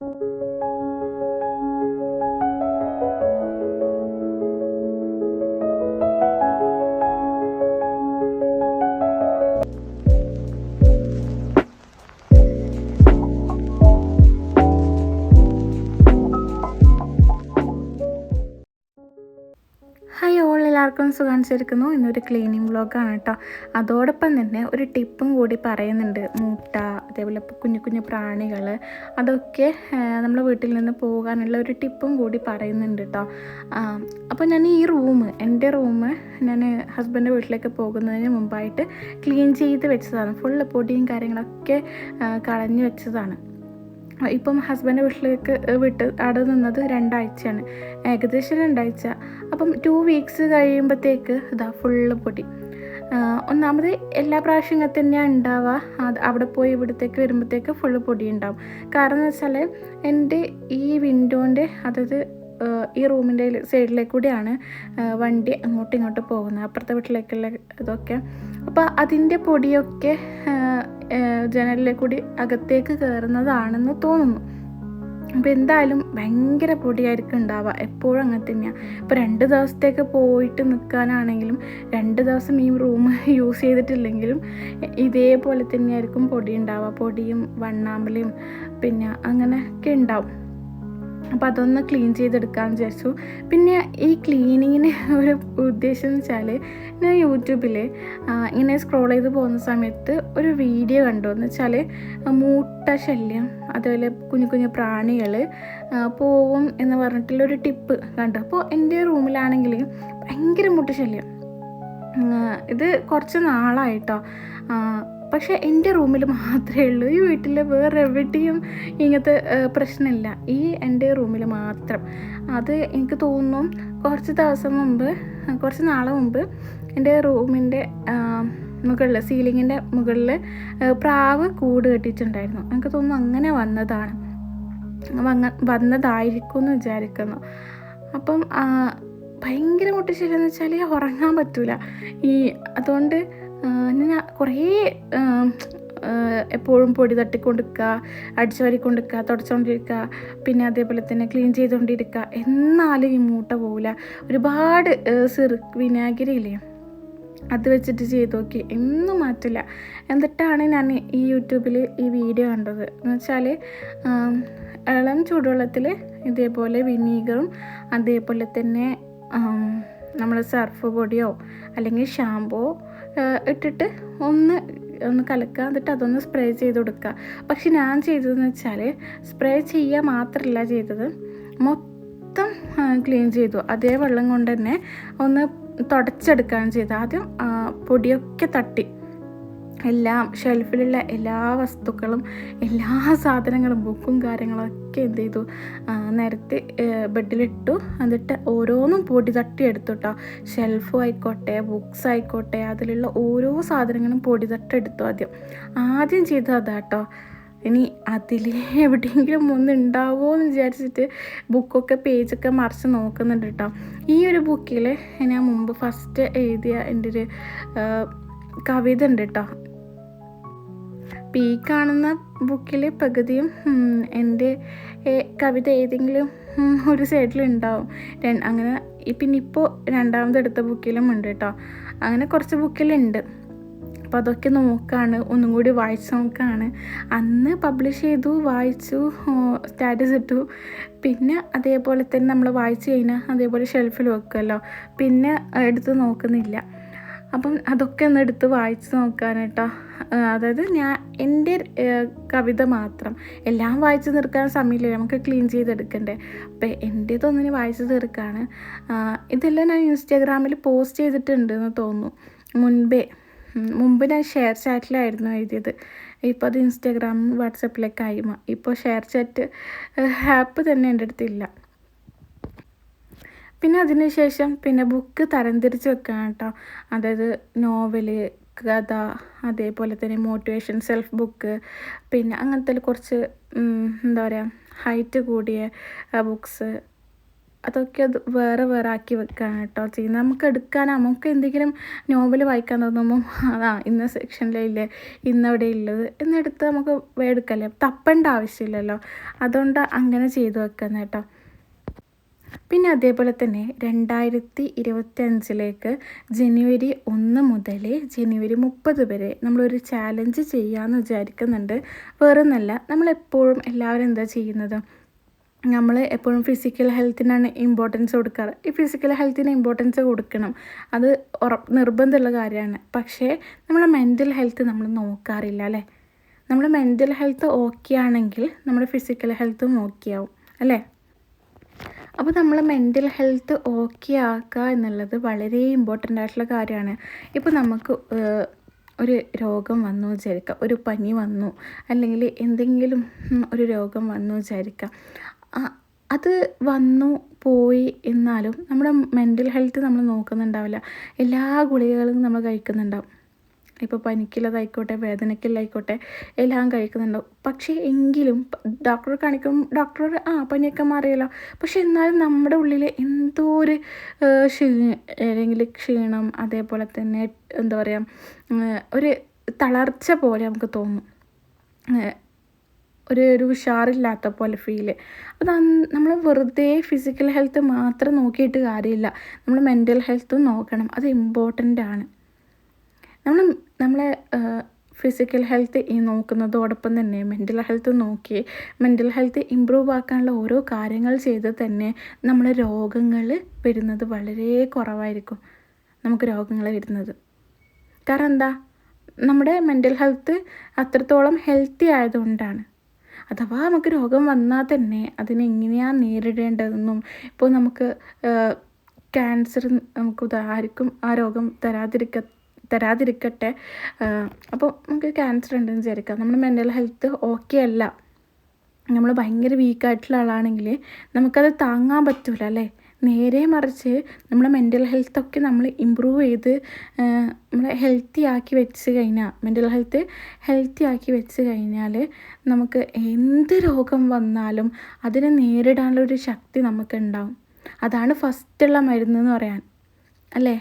you എല്ലാവർക്കും സുഖാനുസരിക്കുന്നു ഇന്നൊരു cleaning വ്ളോഗാണ് കേട്ടോ അതോടൊപ്പം തന്നെ ഒരു ടിപ്പും കൂടി പറയുന്നുണ്ട്. മൂട്ട അതേപോലെ കുഞ്ഞു കുഞ്ഞു പ്രാണികൾ അതൊക്കെ നമ്മൾ വീട്ടിൽ നിന്ന് പോകാനുള്ള ഒരു ടിപ്പും കൂടി പറയുന്നുണ്ട് കേട്ടോ അപ്പോൾ ഞാൻ ഈ റൂം എന്റെ റൂം ഞാൻ ഹസ്ബൻഡ് വീട്ടിലേക്ക് പോകുന്നതിന് മുമ്പായിട്ട് ക്ലീൻ ചെയ്ത് വെച്ചതാണ്. ഫുള്ള് പൊടിയും കാര്യങ്ങളൊക്കെ കളഞ്ഞു വെച്ചതാണ്. ഇപ്പം ഹസ്ബൻഡ് വീട്ടിലേക്ക് വിട്ട് അവിടെ നിന്നത് രണ്ടാഴ്ചയാണ്. ഏകദേശം രണ്ടാഴ്ച. അപ്പം ടു വീക്സ് കഴിയുമ്പോഴത്തേക്ക് ഇതാ ഫുള്ള് പൊടി. ഒന്നാമത് എല്ലാ പ്രാവശ്യം ഇങ്ങനെ തന്നെയാണ് ഉണ്ടാവുക അത് അവിടെ പോയി ഇവിടത്തേക്ക് വരുമ്പോഴത്തേക്ക് ഫുള്ള് പൊടി ഉണ്ടാവും കാരണം എന്ന് വെച്ചാൽ എന്റെ ഈ വിൻഡോന്റെ അതായത് ഈ റൂമിന്റെ സൈഡിലേക്ക് കൂടിയാണ് വണ്ടി അങ്ങോട്ടും ഇങ്ങോട്ടും പോകുന്നത് അപ്പുറത്തെ വീട്ടിലേക്കുള്ള ഇതൊക്കെ. അപ്പോൾ അതിന്റെ പൊടിയൊക്കെ ആ, ആ, ജനലിലെ കൂടി അകത്തേക്ക് കയറുന്നതാണെന്ന് തോന്നുന്നു. അപ്പോൾ എന്തായാലും ഭയങ്കര പൊടിയായിരിക്കും ഉണ്ടാവുക എപ്പോഴും അങ്ങനെ തന്നെയാണ് ഇപ്പോൾ രണ്ട് ദിവസത്തേക്ക് പോയിട്ട് നിൽക്കാനാണെങ്കിലും രണ്ട് ദിവസം ഈ റൂം യൂസ് ചെയ്തിട്ടില്ലെങ്കിലും ഇതേപോലെ തന്നെയായിരിക്കും പൊടി ഉണ്ടാവുക. പൊടിയും വണ്ണാമ്പലയും പിന്നെ അങ്ങനെയൊക്കെ ഉണ്ടാവും. അപ്പോൾ അതൊന്ന് ക്ലീൻ ചെയ്തെടുക്കാമെന്ന് വിചാരിച്ചു. പിന്നെ ഈ ക്ലീനിങ്ങിന് ഒരു ഉദ്ദേശം എന്ന് വെച്ചാൽ ഞാൻ യൂട്യൂബിൽ ഇങ്ങനെ സ്ക്രോൾ ചെയ്ത് പോകുന്ന സമയത്ത് ഒരു വീഡിയോ കണ്ടു. എന്ന് വെച്ചാൽ മൂട്ട ശല്യം അതുപോലെ കുഞ്ഞു കുഞ്ഞു പ്രാണികൾ പോവും എന്ന് പറഞ്ഞിട്ടുള്ളൊരു ടിപ്പ് കണ്ടു. അപ്പോൾ എന്റെ റൂമിലാണെങ്കിൽ ഭയങ്കര മൂട്ട ശല്യം. ഇത് കുറച്ച് നാളായിട്ടോ. പക്ഷേ എന്റെ റൂമിൽ മാത്രമേ ഉള്ളൂ. ഈ വീട്ടിൽ വേറെ എവിടെയും ഇങ്ങനത്തെ പ്രശ്നമില്ല. ഈ എന്റെ റൂമിൽ മാത്രം. അത് എനിക്ക് തോന്നുന്നു കുറച്ച് ദിവസം മുമ്പ് കുറച്ച് നാളെ മുമ്പ് എന്റെ റൂമിന്റെ മുകളിൽ സീലിങ്ങിന്റെ മുകളിൽ പ്രാവ് കൂട് കെട്ടിയിട്ടുണ്ടായിരുന്നു. എനിക്ക് തോന്നുന്നു അങ്ങനെ വന്നതാണ്. വന്ന വന്നതായിരിക്കും എന്ന് വിചാരിക്കുന്നു. അപ്പം ഭയങ്കര മുട്ടിച്ചില്ലെന്ന് വെച്ചാൽ ഉറങ്ങാൻ പറ്റില്ല ഈ അതുകൊണ്ട് ഞാൻ കുറേ എപ്പോഴും പൊടി തട്ടിക്കൊണ്ടിരിക്കുക അടിച്ചു വാരിക്കൊണ്ടിരിക്കുക തുടച്ചുകൊണ്ടിരിക്കുക പിന്നെ അതേപോലെ തന്നെ ക്ലീൻ ചെയ്തുകൊണ്ടിരിക്കുക എന്നാലും ഈ മൂട്ട പോവില്ല ഒരുപാട് സിറു വിനാഗിരി ഇല്ലേ? അത് വെച്ചിട്ട് ചെയ്ത് നോക്കി. ഒന്നും മാറ്റില്ല. എന്നിട്ടാണ് ഞാൻ ഈ യൂട്യൂബിൽ ഈ വീഡിയോ കണ്ടത്. എന്ന് വെച്ചാൽ ഇളം ചൂടുവെള്ളത്തിൽ ഇതേപോലെ വിനീഗറും അതേപോലെ തന്നെ നമ്മൾ സർഫ് പൊടിയോ അല്ലെങ്കിൽ ഷാമ്പോ ഇട്ടിട്ട് ഒന്ന് ഒന്ന് കലക്കുക. എന്നിട്ട് അതൊന്ന് സ്പ്രേ ചെയ്ത് കൊടുക്കുക. പക്ഷെ ഞാൻ ചെയ്തതെന്ന് വെച്ചാൽ സ്പ്രേ ചെയ്യുക മാത്രമല്ല ചെയ്തത്. മൊത്തം ക്ലീൻ ചെയ്തു. അതേ വെള്ളം കൊണ്ട് തന്നെ ഒന്ന് തുടച്ചെടുക്കുകയാണ് ചെയ്തത്. ആദ്യം പൊടിയൊക്കെ തട്ടി. എല്ലാം ഷെൽഫിലുള്ള എല്ലാ വസ്തുക്കളും എല്ലാ സാധനങ്ങളും ബുക്കും കാര്യങ്ങളൊക്കെ എന്ത് ചെയ്തു? നേരത്തെ ബെഡിലിട്ടു. എന്നിട്ട് ഓരോന്നും പൊടി തട്ടി എടുത്തു കേട്ടോ ഷെൽഫും ആയിക്കോട്ടെ ബുക്സ് ആയിക്കോട്ടെ അതിലുള്ള ഓരോ സാധനങ്ങളും പൊടി തട്ടി എടുത്തു ആദ്യം. ആദ്യം ചെയ്തത് കേട്ടോ ഇനി അതിൽ എവിടെയെങ്കിലും ഒന്ന് ഉണ്ടാവുമോ എന്ന് വിചാരിച്ചിട്ട് ബുക്കൊക്കെ പേജൊക്കെ മറിച്ച് നോക്കുന്നുണ്ട് കേട്ടോ ഈ ഒരു ബുക്കിൽ ഞാൻ മുമ്പ് ഫസ്റ്റ് എഴുതിയ എന്റെ ഒരു കവിത ഉണ്ട് കേട്ടോ അപ്പോൾ ഈ കാണുന്ന ബുക്കിലെ പകുതിയും എന്റെ കവിത ഏതെങ്കിലും ഒരു സൈഡിലുണ്ടാവും ഉണ്ടാവും. അങ്ങനെ പിന്നെ ഇപ്പോൾ രണ്ടാമത് എടുത്ത ബുക്കിലും ഉണ്ട് കേട്ടോ അങ്ങനെ കുറച്ച് ബുക്കിലുണ്ട്. അപ്പോൾ അതൊക്കെ നോക്കാണ് ഒന്നും കൂടി വായിച്ച് നോക്കാണ്. അന്ന് പബ്ലിഷ് ചെയ്തു വായിച്ചു സ്റ്റാറ്റസ് ഇട്ടു. പിന്നെ അതേപോലെ തന്നെ നമ്മൾ വായിച്ചു കഴിഞ്ഞാൽ അതേപോലെ ഷെൽഫിൽ വെക്കുമല്ലോ പിന്നെ എടുത്ത് നോക്കുന്നില്ല. അപ്പം അതൊക്കെ ഒന്ന് എടുത്ത് വായിച്ചു നോക്കാനേട്ടോ അതായത് ഞാൻ എന്റെ കവിത മാത്രം. എല്ലാം വായിച്ചു തീർക്കാൻ സമയമില്ല. നമുക്ക് ക്ലീൻ ചെയ്തെടുക്കണ്ടേ. അപ്പം എന്റേതൊന്നിനെ വായിച്ച് തീർക്കാണ്. ഇതെല്ലാം ഞാൻ ഇൻസ്റ്റാഗ്രാമിൽ പോസ്റ്റ് ചെയ്തിട്ടുണ്ട് എന്ന് തോന്നുന്നു. മുൻപേ മുമ്പ് ഞാൻ ഷെയർ ചാറ്റിലായിരുന്നു എഴുതിയത്. ഇപ്പോൾ അത് ഇൻസ്റ്റാഗ്രാമും വാട്സപ്പിലേക്കായി ഇപ്പോൾ ഷെയർ ചാറ്റ് ആപ്പ് തന്നെ എന്റെ അടുത്തില്ല പിന്നെ അതിനുശേഷം പിന്നെ ബുക്ക് തരംതിരിച്ച് വെക്കണം കേട്ടോ. അതായത് നോവൽ കഥ അതേപോലെ തന്നെ മോട്ടിവേഷൻ സെൽഫ് ബുക്ക് പിന്നെ അങ്ങനത്തെ കുറച്ച് എന്താ പറയുക ഹൈറ്റ് കൂടിയ ബുക്ക്സ് അതൊക്കെ അത് വേറെ വേറെ ആക്കി വെക്കുകയാണ് കേട്ടോ ചെയ്യുന്നത്. നമുക്ക് എടുക്കാൻ നമുക്ക് എന്തെങ്കിലും നോവൽ വായിക്കാൻ തോന്നുമ്പോൾ അതാ ഇന്ന സെക്ഷനിലില്ലേ ഇന്നവിടെ ഉള്ളത് എന്നെടുത്ത് നമുക്ക് എടുക്കല്ലേ? തപ്പേണ്ട ആവശ്യമില്ലല്ലോ. അതുകൊണ്ട് അങ്ങനെ ചെയ്തു വെക്കുന്നത് കേട്ടോ. പിന്നെ അതേപോലെ തന്നെ രണ്ടായിരത്തി ഇരുപത്തി അഞ്ചിലേക്ക് ജനുവരി ഒന്ന് മുതൽ ജനുവരി മുപ്പത് വരെ നമ്മളൊരു ചാലഞ്ച് ചെയ്യാമെന്ന് വിചാരിക്കുന്നുണ്ട്. വേറെ ഒന്നല്ല നമ്മളെപ്പോഴും എല്ലാവരും എന്താ ചെയ്യുന്നത്? നമ്മൾ എപ്പോഴും ഫിസിക്കൽ ഹെൽത്തിനാണ് ഇമ്പോർട്ടൻസ് കൊടുക്കാറ്. ഈ ഫിസിക്കൽ ഹെൽത്തിന് ഇമ്പോർട്ടൻസ് കൊടുക്കണം. അത് ഉറപ്പ് നിർബന്ധമുള്ള കാര്യമാണ്. പക്ഷേ നമ്മുടെ മെന്റൽ ഹെൽത്ത് നമ്മൾ നോക്കാറില്ല അല്ലേ? നമ്മുടെ മെന്റൽ ഹെൽത്ത് ഓക്കെ ആണെങ്കിൽ നമ്മുടെ ഫിസിക്കൽ ഹെൽത്തും ഓക്കെ ആവും അല്ലേ? അപ്പോൾ നമ്മൾ മെന്റൽ ഹെൽത്ത് ഓക്കെ ആക്കുക എന്നുള്ളത് വളരെ ഇമ്പോർട്ടന്റ് ആയിട്ടുള്ള കാര്യമാണ്. ഇപ്പോൾ നമുക്ക് ഒരു രോഗം വന്നു വിചാരിക്കുക ഒരു പനി വന്നു അല്ലെങ്കിൽ എന്തെങ്കിലും ഒരു രോഗം വന്നു വിചാരിക്കുക അത് വന്നു പോയി എന്നാലും നമ്മുടെ മെന്റൽ ഹെൽത്ത് നമ്മൾ നോക്കുന്നുണ്ടാവില്ല. എല്ലാ ഗുളികകളും നമ്മൾ കഴിക്കുന്നുണ്ടാവും. ഇപ്പോൾ പനിക്കുള്ളതായിക്കോട്ടെ വേദനയ്ക്കുള്ളതായിക്കോട്ടെ എല്ലാം കഴിക്കുന്നുണ്ടാവും. പക്ഷേ എങ്കിലും ഡോക്ടറെ കാണിക്കും ഡോക്ടർ ആ പനിയൊക്കെ മാറിയല്ലോ. പക്ഷെ എന്നാലും നമ്മുടെ ഉള്ളിൽ എന്തോ ഒരു ക്ഷീ അല്ലെങ്കിൽ ക്ഷീണം അതേപോലെ തന്നെ എന്താ പറയുക ഒരു തളർച്ച പോലെ നമുക്ക് തോന്നും. ഒരു ഒരു ഉഷാറില്ലാത്ത പോലെ ഫീൽ അപ്പോൾ നമ്മൾ വെറുതെ ഫിസിക്കൽ ഹെൽത്ത് മാത്രം നോക്കിയിട്ട് കാര്യമില്ല. നമ്മൾ മെന്റൽ ഹെൽത്തും നോക്കണം. അത് ഇമ്പോർട്ടന്റ് ആണ്. നമ്മൾ നമ്മളെ ഫിസിക്കൽ ഹെൽത്ത് ഈ നോക്കുന്നതോടൊപ്പം തന്നെ മെന്റൽ ഹെൽത്ത് നോക്കി മെന്റൽ ഹെൽത്ത് ഇമ്പ്രൂവ് ആക്കാനുള്ള ഓരോ കാര്യങ്ങൾ ചെയ്ത് തന്നെ നമ്മളെ രോഗങ്ങൾ വരുന്നത് വളരെ കുറവായിരിക്കും നമുക്ക് രോഗങ്ങൾ വരുന്നത്. കാരണം എന്താ? നമ്മുടെ മെന്റൽ ഹെൽത്ത് അത്രത്തോളം ഹെൽത്തി ആയതുകൊണ്ടാണ്. അഥവാ നമുക്ക് രോഗം വന്നാൽ തന്നെ അതിനെ എങ്ങനെയാണ് നേരിടേണ്ടതെന്നും ഇപ്പോൾ നമുക്ക് ക്യാൻസർ നമുക്ക് ആർക്കും ആ രോഗം തരാതിരിക്ക തരാതിരിക്കട്ടെ. അപ്പോൾ നമുക്ക് ക്യാൻസർ ഉണ്ടെന്ന് വിചാരിക്കാം. നമ്മുടെ മെന്റൽ ഹെൽത്ത് ഓക്കെ അല്ല. നമ്മൾ ഭയങ്കര വീക്കായിട്ടുള്ള ആളാണെങ്കിൽ നമുക്കത് താങ്ങാൻ പറ്റില്ല അല്ലേ? നേരെ മറിച്ച് നമ്മുടെ മെന്റൽ ഹെൽത്തൊക്കെ നമ്മൾ ഇമ്പ്രൂവ് ചെയ്ത് നമ്മളെ ഹെൽത്തി ആക്കി വെച്ച് കഴിഞ്ഞാൽ മെന്റൽ ഹെൽത്ത് ഹെൽത്തി ആക്കി വെച്ച് കഴിഞ്ഞാൽ നമുക്ക് എന്ത് രോഗം വന്നാലും അതിനെ നേരിടാനുള്ളൊരു ശക്തി നമുക്ക് ഉണ്ടാവും അതാണ് ഫസ്റ്റുള്ള മരുന്ന് എന്ന് പറയാൻ. അല്ലേ?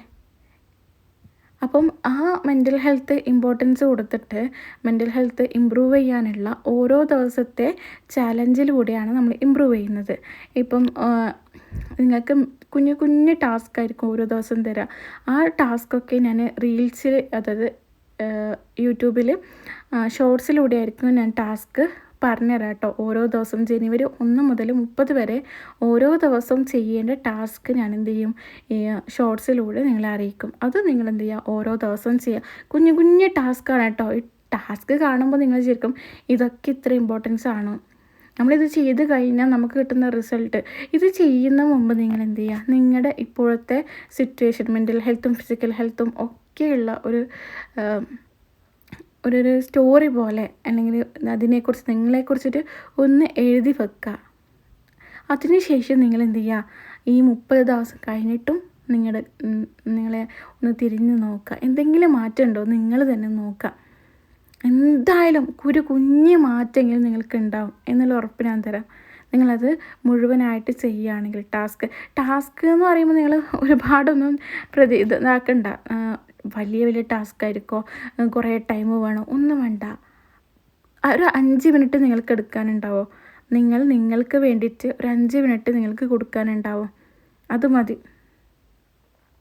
അപ്പം ആ മെന്റൽ ഹെൽത്ത് ഇമ്പോർട്ടൻസ് കൊടുത്തിട്ട് മെന്റൽ ഹെൽത്ത് ഇമ്പ്രൂവ് ചെയ്യാനുള്ള ഓരോ ദിവസത്തെ ചാലഞ്ചിലൂടെയാണ് നമ്മൾ ഇമ്പ്രൂവ് ചെയ്യുന്നത്. ഇപ്പം നിങ്ങൾക്ക് കുഞ്ഞു കുഞ്ഞു ടാസ്ക് ആയിരിക്കും ഓരോ ദിവസം തരാം. ആ ടാസ്കൊക്കെ ഞാൻ റീൽസിൽ അതായത് യൂട്യൂബിൽ ഷോർട്സിലൂടെ ആയിരിക്കും ഞാൻ ടാസ്ക് പറഞ്ഞുതരാം കേട്ടോ ഓരോ ദിവസം ജനുവരി ഒന്ന് മുതൽ മുപ്പത് വരെ ഓരോ ദിവസവും ചെയ്യേണ്ട ടാസ്ക് ഞാൻ എന്ത് ചെയ്യും ഈ ഷോർട്സിലൂടെ നിങ്ങളെ അറിയിക്കും. അത് നിങ്ങൾ എന്ത് ചെയ്യുക ഓരോ ദിവസവും ചെയ്യുക കുഞ്ഞു കുഞ്ഞു ടാസ്ക്കാണ് കേട്ടോ ഈ ടാസ്ക് കാണുമ്പോൾ നിങ്ങൾ ശരിക്കും ഇതൊക്കെ ഇത്ര ഇമ്പോർട്ടൻസ് ആണോ. നമ്മളിത് ചെയ്ത് കഴിഞ്ഞാൽ നമുക്ക് കിട്ടുന്ന റിസൾട്ട്. ഇത് ചെയ്യുന്ന മുമ്പ് നിങ്ങൾ എന്ത് ചെയ്യുക നിങ്ങളുടെ ഇപ്പോഴത്തെ സിറ്റുവേഷൻ മെന്റൽ ഹെൽത്തും ഫിസിക്കൽ ഹെൽത്തും ഒക്കെയുള്ള ഒരു ഒരു ഒരു സ്റ്റോറി പോലെ അല്ലെങ്കിൽ അതിനെക്കുറിച്ച് നിങ്ങളെക്കുറിച്ചിട്ട് ഒന്ന് എഴുതി വെക്കുക അതിനുശേഷം നിങ്ങൾ എന്ത് ചെയ്യുക ഈ മുപ്പത് ദിവസം കഴിഞ്ഞിട്ടും നിങ്ങളുടെ നിങ്ങളെ ഒന്ന് തിരിഞ്ഞ് നോക്കുക എന്തെങ്കിലും മാറ്റമുണ്ടോ നിങ്ങൾ തന്നെ നോക്കുക എന്തായാലും ഒരു കുഞ്ഞ് മാറ്റമെങ്കിലും നിങ്ങൾക്ക് ഉണ്ടാവും എന്നുള്ള ഉറപ്പ് ഞാൻ തരാം. നിങ്ങളത് മുഴുവനായിട്ട് ചെയ്യുകയാണെങ്കിൽ ടാസ്ക്. ടാസ്ക് എന്ന് പറയുമ്പോൾ നിങ്ങൾ ഒരുപാടൊന്നും പ്രതി ഇതാക്കണ്ട. വലിയ വലിയ ടാസ്ക് ആയിരിക്കോ? കുറേ ടൈം വേണോ? ഒന്നും വേണ്ട. ഒരു അഞ്ച് മിനിറ്റ് നിങ്ങൾക്ക് എടുക്കാനുണ്ടാവോ? നിങ്ങൾ നിങ്ങൾക്ക് വേണ്ടിയിട്ട് ഒരു അഞ്ച് മിനിറ്റ് നിങ്ങൾക്ക് കൊടുക്കാനുണ്ടാവും? അത് മതി.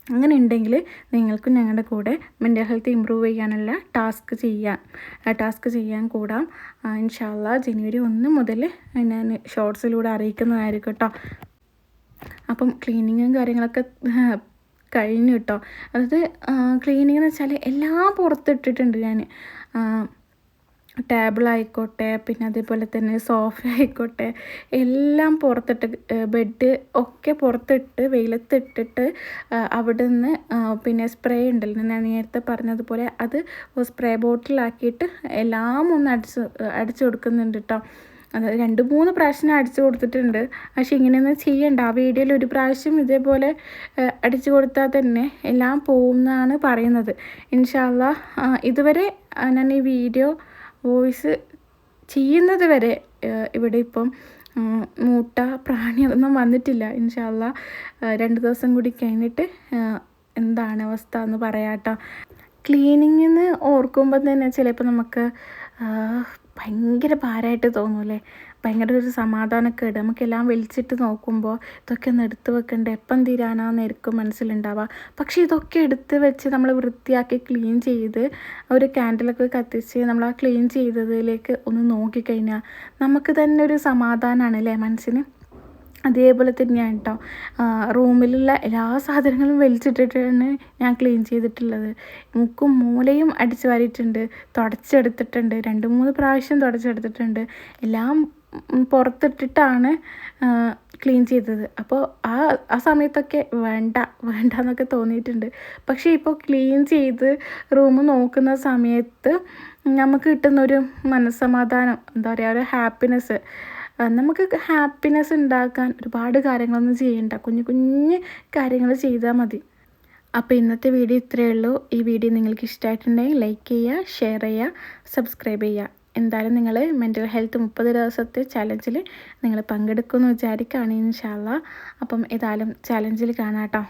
അങ്ങനെ ഉണ്ടെങ്കിൽ നിങ്ങൾക്കും ഞങ്ങളുടെ കൂടെ മെന്റൽ ഹെൽത്ത് ഇമ്പ്രൂവ് ചെയ്യാനുള്ള ടാസ്ക് ചെയ്യാം. ടാസ്ക് ചെയ്യാൻ കൂടാം. ഇൻഷാല്ല ജനുവരി ഒന്ന് മുതൽ ഞാൻ ഷോർട്സിലൂടെ അറിയിക്കുന്നതായിരിക്കും കേട്ടോ. അപ്പം ക്ലീനിങ്ങും കാര്യങ്ങളൊക്കെ കഴിഞ്ഞു കേട്ടോ. അതായത് ക്ലീനിങ് എന്ന് വെച്ചാൽ എല്ലാം പുറത്തിട്ടിട്ടുണ്ട് ഞാൻ ടേബിൾ ആയിക്കോട്ടെ പിന്നെ അതേപോലെ തന്നെ സോഫ ആയിക്കോട്ടെ എല്ലാം പുറത്തിട്ട് ബെഡ് ഒക്കെ പുറത്തിട്ട് വെയിലത്തിട്ടിട്ട് അവിടെ നിന്ന് പിന്നെ സ്പ്രേ ഉണ്ടല്ലോ ഞാൻ നേരത്തെ പറഞ്ഞതുപോലെ അത് സ്പ്രേ ബോട്ടിലാക്കിയിട്ട് എല്ലാം ഒന്ന് അടിച്ച് അടിച്ചു കൊടുക്കുന്നുണ്ട് കേട്ടോ. അത് രണ്ട് മൂന്ന് പ്രാവശ്യം അടിച്ചു കൊടുത്തിട്ടുണ്ട്. പക്ഷേ ഇങ്ങനെയൊന്നും ചെയ്യണ്ട. ആ വീഡിയോയിൽ ഒരു പ്രാവശ്യം ഇതേപോലെ അടിച്ചു കൊടുത്താൽ തന്നെ എല്ലാം പോകുമെന്നാണ് പറയുന്നത്. ഇൻഷാല്ല ഇതുവരെ ഞാൻ ഈ വീഡിയോ വോയിസ് ചെയ്യുന്നത് വരെ ഇവിടെ ഇപ്പം മൂട്ട പ്രാണി അതൊന്നും വന്നിട്ടില്ല. ഇൻഷാല്ല രണ്ട് ദിവസം കൂടി കഴിഞ്ഞിട്ട് എന്താണ് അവസ്ഥ എന്ന് പറയാട്ടോ. ക്ലീനിങ്ങിന്ന് ഓർക്കുമ്പോൾ തന്നെ ചിലപ്പോൾ നമുക്ക് ഭയങ്കര ഭാരമായിട്ട് തോന്നൂലേ ഭയങ്കര ഒരു സമാധാനക്കേട് നമുക്കെല്ലാം വലിച്ചിട്ട് നോക്കുമ്പോൾ ഇതൊക്കെ ഒന്ന് എടുത്ത് വെക്കണ്ടേ? എപ്പം തീരാനാന്നായിരിക്കും മനസ്സിലുണ്ടാവുക പക്ഷേ ഇതൊക്കെ എടുത്ത് വെച്ച് നമ്മൾ വൃത്തിയാക്കി ക്ലീൻ ചെയ്ത് ഒരു ക്യാൻഡിലൊക്കെ കത്തിച്ച് നമ്മൾ ആ ക്ലീൻ ചെയ്തതിലേക്ക് ഒന്ന് നോക്കിക്കഴിഞ്ഞാൽ നമുക്ക് തന്നെ ഒരു സമാധാനമാണ് അല്ലേ മനസ്സിന്? അതേപോലെ തന്നെയാണ് കേട്ടോ റൂമിലുള്ള എല്ലാ സാധനങ്ങളും വലിച്ചിട്ടിട്ടാണ് ഞാൻ ക്ലീൻ ചെയ്തിട്ടുള്ളത്. മുക്കും മൂലയും അടിച്ചു വാരിയിട്ടുണ്ട് തുടച്ചെടുത്തിട്ടുണ്ട് രണ്ട് മൂന്ന് പ്രാവശ്യം തുടച്ചെടുത്തിട്ടുണ്ട്. എല്ലാം പുറത്തിട്ടിട്ടാണ് ക്ലീൻ ചെയ്തത്. അപ്പോൾ ആ ആ സമയത്തൊക്കെ വേണ്ട വേണ്ട എന്നൊക്കെ തോന്നിയിട്ടുണ്ട്. പക്ഷേ ഇപ്പോൾ ക്ലീൻ ചെയ്ത് റൂം നോക്കുന്ന സമയത്ത് നമുക്ക് കിട്ടുന്നൊരു മനസ്സമാധാനം എന്താ പറയുക ഒരു ഹാപ്പിനെസ് നമുക്ക് ഹാപ്പിനെസ് ഉണ്ടാക്കാൻ ഒരുപാട് കാര്യങ്ങളൊന്നും ചെയ്യണ്ട. കുഞ്ഞു കുഞ്ഞു കാര്യങ്ങൾ ചെയ്താൽ മതി. അപ്പോൾ ഇന്നത്തെ വീഡിയോ ഇത്രയേ ഉള്ളൂ. ഈ വീഡിയോ നിങ്ങൾക്ക് ഇഷ്ടമായിട്ടുണ്ടെങ്കിൽ ലൈക്ക് ചെയ്യുക ഷെയർ ചെയ്യുക സബ്സ്ക്രൈബ് ചെയ്യുക. എന്തായാലും നിങ്ങൾ മെന്റൽ ഹെൽത്ത് മുപ്പത് ദിവസത്തെ ചലഞ്ചിൽ നിങ്ങൾ പങ്കെടുക്കുമെന്ന് വിചാരിക്കുകയാണ് ഇൻഷാല്ല അപ്പം ഏതായാലും ചലഞ്ചിൽ കാണാം കേട്ടോ.